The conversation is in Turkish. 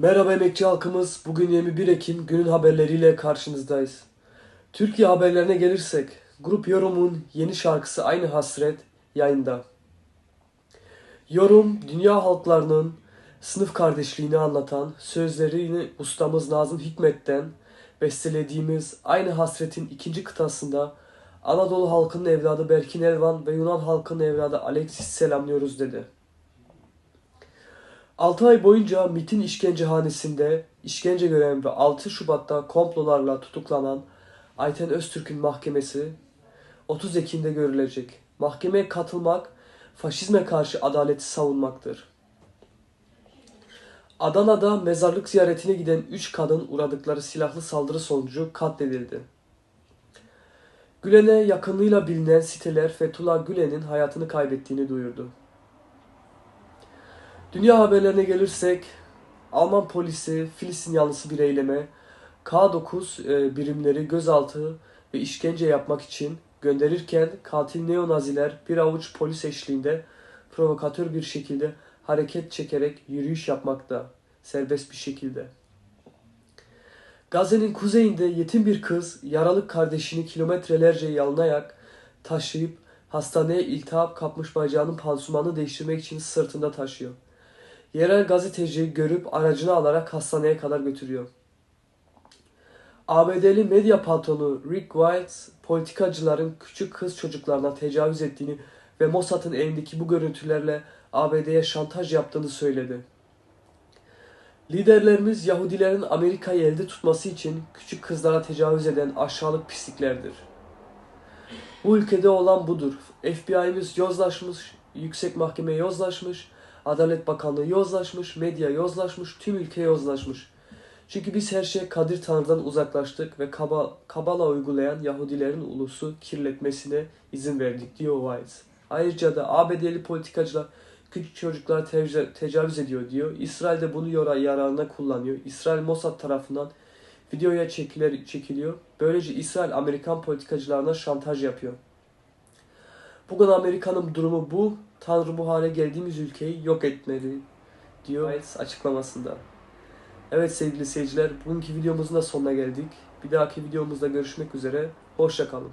Merhaba emekçi halkımız. Bugün 21 Ekim günün haberleriyle karşınızdayız. Türkiye haberlerine gelirsek, Grup Yorum'un yeni şarkısı Aynı Hasret yayında. Yorum, dünya halklarının sınıf kardeşliğini anlatan sözlerini ustamız Nazım Hikmet'ten bestelediğimiz Aynı Hasret'in ikinci kıtasında Anadolu halkının evladı Berkin Elvan ve Yunan halkının evladı Alexis selamlıyoruz dedi. 6 ay boyunca MIT'in işkencehanesinde işkence gören ve 6 Şubat'ta komplolarla tutuklanan Ayten Öztürk'ün mahkemesi 30 Ekim'de görülecek. Mahkemeye katılmak, faşizme karşı adaleti savunmaktır. Adana'da mezarlık ziyaretine giden 3 kadın uğradıkları silahlı saldırı sonucu katledildi. Gülen'e yakınlığıyla bilinen siteler Fethullah Gülen'in hayatını kaybettiğini duyurdu. Dünya haberlerine gelirsek Alman polisi Filistin yanlısı bir eyleme K9 e, birimleri gözaltı ve işkence yapmak için gönderirken katil neonaziler bir avuç polis eşliğinde provokatör bir şekilde hareket çekerek yürüyüş yapmakta serbest bir şekilde. Gazze'nin kuzeyinde yetim bir kız yaralı kardeşini kilometrelerce yalınayak taşıyıp hastaneye iltihap kapmış bacağının pansumanını değiştirmek için sırtında taşıyor. Yerel gazeteci görüp aracını alarak hastaneye kadar götürüyor. ABD'li medya patronu Rick Wiles, politikacıların küçük kız çocuklarına tecavüz ettiğini ve Mossad'ın elindeki bu görüntülerle ABD'ye şantaj yaptığını söyledi. Liderlerimiz Yahudilerin Amerika'yı elde tutması için küçük kızlara tecavüz eden aşağılık pisliklerdir. Bu ülkede olan budur. FBI'miz yozlaşmış, yüksek mahkeme yozlaşmış, Adalet Bakanlığı yozlaşmış, medya yozlaşmış, tüm ülke yozlaşmış. Çünkü biz her şey Kadir Tanrı'dan uzaklaştık ve kaba, kabala uygulayan Yahudilerin ulusu kirletmesine izin verdik diyor Weiss. Ayrıca da ABD'li politikacılar küçük çocuklara tecavüz ediyor diyor. İsrail de bunu yara, yararına kullanıyor. İsrail Mossad tarafından videoya çekiler, çekiliyor. Böylece İsrail Amerikan politikacılarına şantaj yapıyor. Bugün Amerika'nın durumu bu. Tanrı bu hale geldiğimiz ülkeyi yok etmeli diyor Weiss açıklamasında. Evet sevgili seyirciler, bugünkü videomuzun da sonuna geldik. Bir dahaki videomuzda görüşmek üzere. Hoşçakalın.